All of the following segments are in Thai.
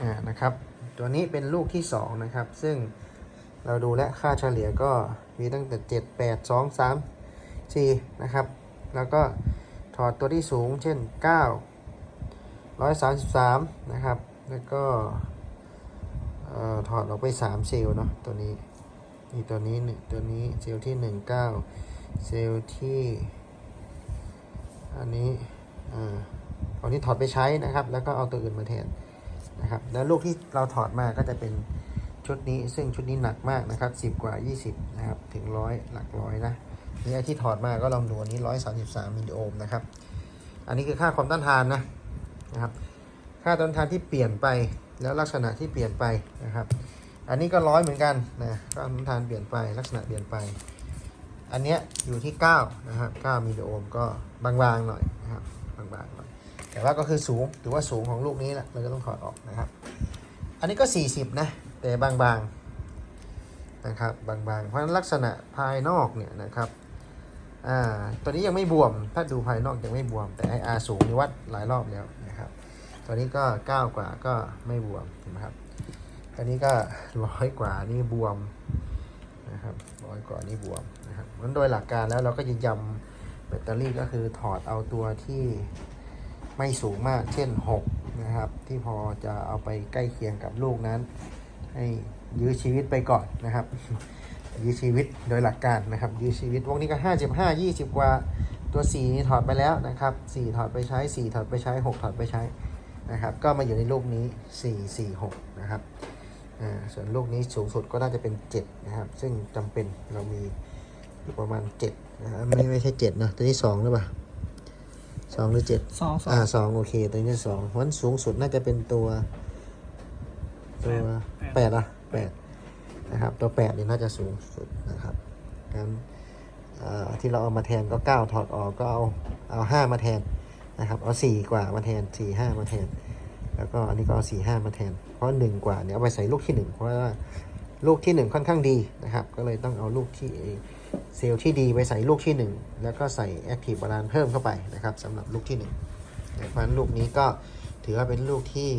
อ่านะครับ ตัวนี้เป็นลูกที่สองนะครับ ซึ่งเราดูและค่าเฉลี่ยก็มีตั้งแต่ 7 8 2 3 4 นะครับ แล้วก็ถอดตัวที่สูงเช่น 9 133 นะครับ แล้วก็ถอดออกไป 3 เซลล์เนาะตัวนี้นี่ตัวนี้หนึ่งตัวนี้เซลล์ที่ 19 เซลล์ที่อันนี้อ่าเอานี้ถอดไปใช้นะครับ แล้วก็เอาตัวอื่นมาแทน นะครับ แล้วลูกที่เราถอดมาก็จะเป็นชุดนี้ ซึ่งชุดนี้หนักมากนะครับ 10 กว่า 20 นะครับ ถึงร้อยหลักร้อยนะนี่ไอที่ถอดมาก็ลองดูอันนี้ 133มิลลิโอห์มนะครับ อันนี้คือค่าความต้านทานนะนะครับ ค่าต้านทานที่เปลี่ยนไปแล้วลักษณะที่เปลี่ยนไปนะครับ อันนี้ก็ร้อยเหมือนกันนะค่าต้านทานเปลี่ยนไปลักษณะเปลี่ยนไป อันเนี้ยอยู่ที่ 9 นะครับ9มิลลิโอห์มก็บางๆหน่อยนะครับบางๆหน่อย แต่ว่าก็คือสูงถือว่าสูงของลูกนี้แหละเราจะต้องถอดออกนะครับ อันนี้ก็ 40 นะ แต่บางๆนะครับบางๆ เพราะฉะนั้นลักษณะภายนอกเนี่ยนะครับอ่าตัวนี้ยังไม่บวม ถ้าดูภายนอกยังไม่บวม แต่ไออาสูงนี่วัดหลายรอบแล้วนะครับ ตัวนี้ก็9กว่าก็ไม่บวมเห็นะครับอันนี้ก็ร้อยกว่านี่บวมนะครับร้อยกว่านี่บวมนะครับงั้นโดยหลักการแล้วเราก็จะยำแบตเตอรี่ก็คือถอดเอาตัวที่ ไม่สูงมากเช่น 6 นะครับ ที่พอจะเอาไปใกล้เคียงกับลูกนั้น ให้ยื้อชีวิตไปก่อนนะครับ ยื้อชีวิตโดยหลักการนะครับ ยื้อชีวิตวงนี้ก็ 55 20 กว่าตัว4นี่ถอดไปแล้วนะครับ 4 ถอดไปใช้ 4 ถอดไปใช้ 6 ถอดไปใช้นะครับ ก็มาอยู่ในลูกนี้ 4 4 6 นะครับส่วนลูกนี้สูงสุดก็น่าจะเป็น 7 นะครับ ซึ่งจำเป็นเรามีอยู่ประมาณ7นะครับไม่ไม่ใช่7นะตัวนี้2หรือเปล่า 2หรือ7สองสองอ่าสองโอเค ตัวนี้สองเพราะฉะนั้นสูงสุดน่าจะเป็นตัว ตัวแปดอะแปดนะครับ ตัวแปดนี่น่าจะสูงสุดนะครับงั้นอ่าที่เราเอามาแทนก็เก้าถอดออกก็เอาเอาห้ามาแทนนะครับ เอาสี่กว่ามาแทนสี่ห้ามาแทน แล้วก็อันนี้ก็เอาสี่ห้ามาแทน เพราะหนึ่งกว่าเนี่ยเอาไปใส่ลูกที่หนึ่งเพราะว่าลูกที่หนึ่งค่อนข้างดีนะครับ ก็เลยต้องเอาลูกที่ เซลล์ที่ดีไปใส่ลูกที่หนึ่งแล้วก็ใส่แอคทีฟบาลานเพิ่มเข้าไปนะครับสำหรับลูกที่หนึ่งเพราะฉะนั้นลูกนี้ก็ถือว่าเป็นลูกที่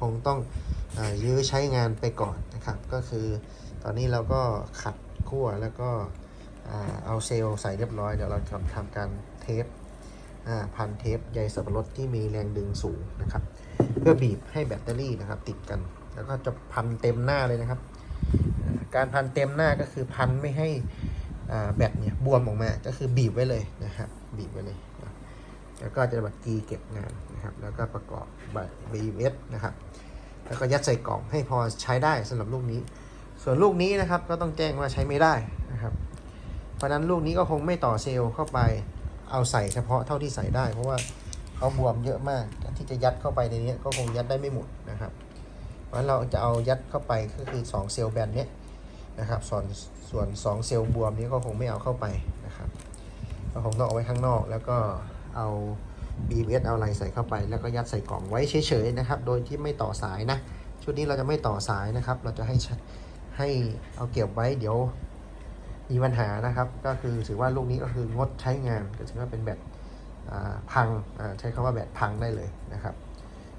คงต้องอยื้อใช้งานไปก่อนนะครับ ก็คือตอนนี้เราก็ขัดขั้วแล้วก็เอาเซลล์ใส่เรียบร้อย เดี๋ยวเราทำทำการเทปพันเทปใยสับปะรดที่มีแรงดึงสูงนะครับ เพื่อบีบให้แบตเตอรี่นะครับติดกัน แล้วก็จะพันเต็มหน้าเลยนะครับ การพันเต็มหน้าก็คือพันไม่ให้ แบตเนี่ยบวมออกมาก็คือบีบไว้เลยนะครับบีบไว้เลยนะแล้วก็จะบัตรกีเก็บงานนะครับ แล้วก็ประกอบบัตร BMS นะครับ แล้วก็ยัดใส่กล่องให้พอใช้ได้สำหรับลูกนี้ ส่วนลูกนี้นะครับก็ต้องแจ้งว่าใช้ไม่ได้นะครับ เพราะนั้นลูกนี้ก็คงไม่ต่อเซลล์เข้าไปเอาใส่เฉพาะเท่าที่ใส่ได้ เพราะว่าเขาบวมเยอะมากที่จะยัดเข้าไปในนี้ก็คงยัดได้ไม่หมดนะครับ เพราะฉะนั้นเราจะเอายัดเข้าไปก็คือ 2 เซลล์แบนเนี้ย นะครับส่วนส่วน2เซลล์บวมนี้ก็คงไม่เอาเข้าไปนะครับก็คงต้องเอาไว้ข้างนอก แล้วก็เอา BBS เอาอะไรใส่เข้าไป แล้วก็ยัดใส่กล่องไว้เฉยๆนะครับ โดยที่ไม่ต่อสายนะชุดนี้เราจะไม่ต่อสายนะครับ เราจะให้ให้เอาเก็บไว้เดี๋ยวมีปัญหานะครับ ก็คือถือว่าลูกนี้ก็คืองดใช้งานก็ถือว่าเป็นแบตพังใช้คำว่าแบตพังได้เลยนะครับ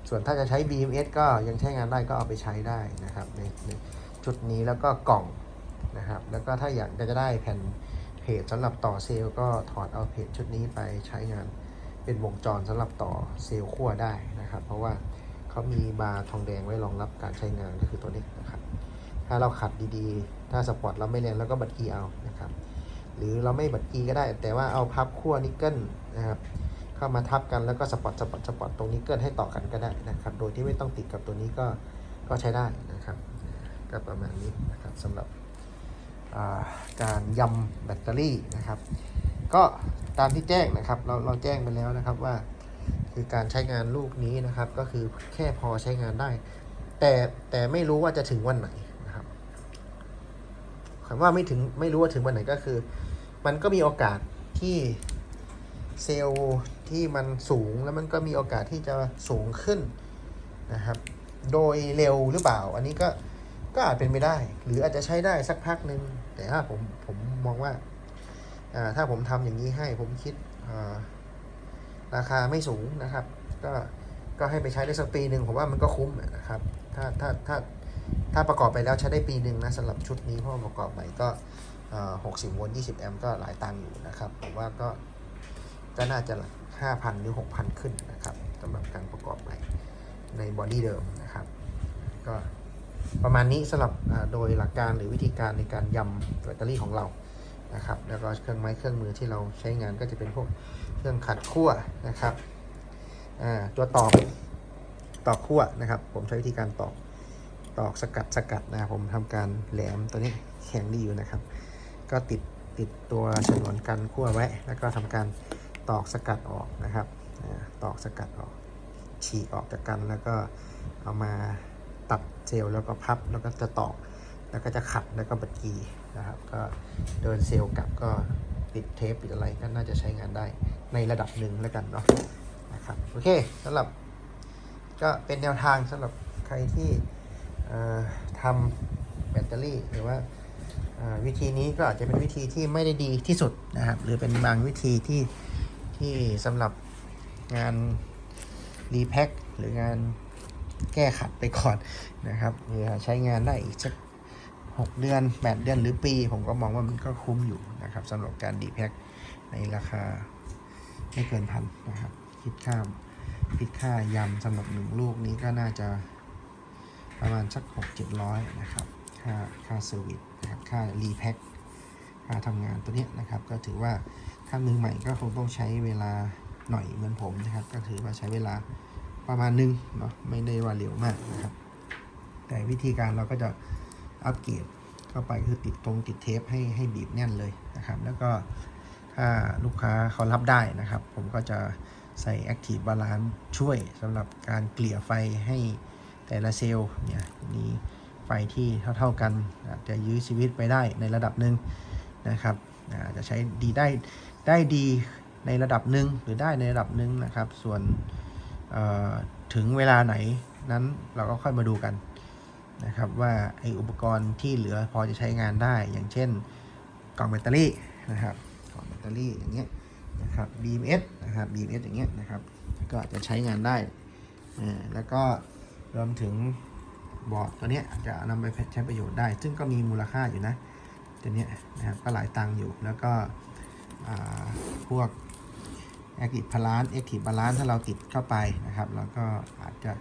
ส่วนถ้าจะใช้ BMS ก็ยังใช้งานได้ก็เอาไปใช้ได้นะครับในในชุดนี้แล้วก็กล่อง นะครับ แล้วก็ถ้าอยากจะได้แผ่นเพจสำหรับต่อเซลล์ก็ถอดเอาเพจชุดนี้ไปใช้งานเป็นวงจรสำหรับต่อเซลล์ขั้วได้นะครับ เพราะว่าเขามีบาร์ทองแดงไว้รองรับการใช้งานก็คือตัวนี้นะครับ ถ้าเราขัดดีๆ ถ้าสปอร์ตเราไม่แรงแล้วก็บัตรกีเอานะครับ หรือเราไม่บัตรกีก็ได้ แต่ว่าเอาพับขั้วนิกเกิลนะครับเข้ามาทับกันแล้วก็สปอร์ตสปอร์ตสปอร์ตตรงนิกเกิลให้ต่อกันก็ได้นะครับ โดยที่ไม่ต้องติดกับตัวนี้ก็ก็ใช้ได้นะครับก็ประมาณนี้นะครับสำหรับ การยำแบตเตอรี่นะครับ ก็ตามที่แจ้งนะครับเราเราแจ้งไปแล้วนะครับว่า คือการใช้งานลูกนี้นะครับ ก็คือแค่พอใช้งานได้ แต่แต่ไม่รู้ว่าจะถึงวันไหนนะครับคำว่าไม่ถึงไม่รู้ว่าถึงวันไหนก็คือ มันก็มีโอกาสที่เซลล์ที่มันสูงแล้วมันก็มีโอกาสที่จะสูงขึ้นนะครับ โดยเร็วหรือเปล่า อันนี้ก็ ก็อาจเป็นไปได้ หรืออาจจะใช้ได้สักพักหนึ่งแต่ถ้าผมผมมองว่าถ้าผมทำอย่างนี้ให้ผมคิดราคาไม่สูงนะครับ ก็ก็ให้ไปใช้ได้สักปีหนึ่งผมว่ามันก็คุ้มนะครับ ถ้าถ้าถ้าถ้าประกอบไปแล้วใช้ได้ปีหนึ่งนะสำหรับชุดนี้เพราะว่าประกอบใหม่ก็เอ่อ60โวลต์20แอมป์ก็หลายตังค์อยู่นะครับ ผมว่าก็ก็น่าจะ5,000หรือ6,000ขึ้นนะครับสำหรับการประกอบใหม่ในบอดี้เดิมนะครับ ก็ ประมาณนี้สำหรับโดยหลักการหรือวิธีการในการยำแบตเตอรี่ของเรานะครับ แล้วก็เครื่องไม้เครื่องมือที่เราใช้งานก็จะเป็นพวกเครื่องขัดขั้วนะครับตัวตอกตอกขั้วนะครับ ผมใช้วิธีการตอกตอกสกัดสกัดนะครับผมทำการแหลมตัวนี้แข็งดีอยู่นะครับ ก็ติดติดตัวฉนวนกันขั้วไว้ แล้วก็ทำการตอกสกัดออกนะครับตอกสกัดออกฉีกออกจากกันแล้วก็เอามา เซลล์แล้วก็พับแล้วก็จะตอกแล้วก็จะขัดแล้วก็บัดกีนะครับ ก็เดินเซลล์กลับก็ปิดเทปปิดอะไรก็น่าจะใช้งานได้ในระดับหนึ่งแล้วกันเนาะนะครับโอเคสำหรับก็เป็นแนวทางสำหรับใครที่ทำแบตเตอรี่หรือว่าวิธีนี้ก็อาจจะเป็นวิธีที่ไม่ได้ดีที่สุดนะครับ หรือเป็นบางวิธีที่ที่สำหรับงานรีแพ็คหรืองาน แก้ขัดไปก่อนนะครับเพื่อใช้งานได้อีกสัก6เดือน 8 เดือนหรือปี ผมก็มองว่ามันก็คุ้มอยู่นะครับสำหรับการดีแพ็คในราคาไม่เกินพันนะครับ คิดค่าคิดค่ายำสำหรับหนึ่งลูกนี้ก็น่าจะประมาณสัก6 700นะครับ ค่าค่าเซอร์วิสนะครับค่ารีแพ็คค่าทำงานตัวเนี้ยนะครับ ก็ถือว่าถ้ามือใหม่ก็คงต้องใช้เวลาหน่อยเหมือนผมนะครับ ก็ถือว่าใช้เวลา ประมาณนึงเนาะไม่ได้ว่าเร็วมากนะครับ แต่วิธีการเราก็จะอัปเกรดเข้าไปคือติดตรงติดเทปให้ให้บีบแน่นเลยนะครับ แล้วก็ถ้าลูกค้าเขารับได้นะครับ ผมก็จะใส่ Active Balance ช่วยสำหรับการเกลี่ยไฟให้แต่ละเซลล์เนี่ยมีไฟที่เท่า ๆกันอาจจะยื้อชีวิตไปได้ในระดับหนึ่งนะครับอาจจะใช้ดีได้ได้ดีในระดับหนึ่งหรือได้ในระดับหนึ่งนะครับ ส่วน ถึงเวลาไหนนั้นเราก็ค่อยมาดูกันนะครับว่าไออุปกรณ์ที่เหลือพอจะใช้งานได้ อย่างเช่นกล่องแบตเตอรี่นะครับกล่องแบตเตอรี่อย่างเงี้ยนะครับ BMS นะครับ BMS อย่างเงี้ยนะครับก็จะใช้งานได้ แล้วก็รวมถึงบอร์ดตัวเนี้ยจะนำไปใช้ประโยชน์ได้ ซึ่งก็มีมูลค่าอยู่นะตัวเนี้ยนะครับก็หลายตังค์อยู่แล้วก็พวก Active Balance Active Balance ถ้าเราติดเข้าไปนะครับ แล้วก็อาจจะ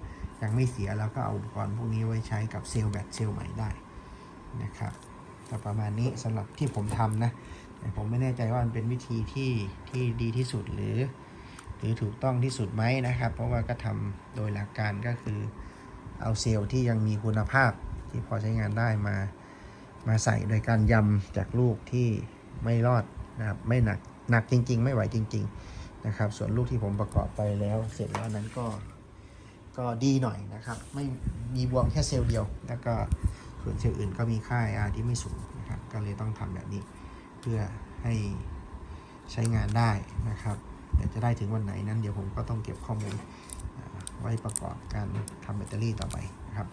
ยังไม่เสียเราก็เอาอุปกรณ์พวกนี้ไว้ใช้กับเซลล์แบตเซลล์ใหม่ได้นะครับก็ประมาณนี้สำหรับที่ผมทำนะแต่ผมไม่แน่ใจว่ามันเป็นวิธีที่ที่ดีที่สุดหรือ หรือถูกต้องที่สุดไหมนะครับ เพราะว่าก็ทำโดยหลักการก็คือเอาเซลล์ที่ยังมีคุณภาพที่พอใช้งานได้มา มาใส่โดยการยำจากลูกที่ไม่รอดนะครับไม่หนักหนักจริง ๆ ไม่ไหวจริง ๆ นะครับ ส่วนลูกที่ผมประกอบไปแล้วเสร็จแล้วนั้นก็ก็ดีหน่อยนะครับ ไม่มีบวมแค่เซลล์เดียว แล้วก็ส่วนเซลล์อื่นก็มีค่า IR ที่ไม่สูงนะครับก็เลยต้องทำแบบนี้เพื่อให้ใช้งานได้นะครับแต่จะได้ถึงวันไหนนั้นเดี๋ยวผมก็ต้องเก็บข้อมูลไว้ประกอบการทำแบตเตอรี่ต่อไปนะครับ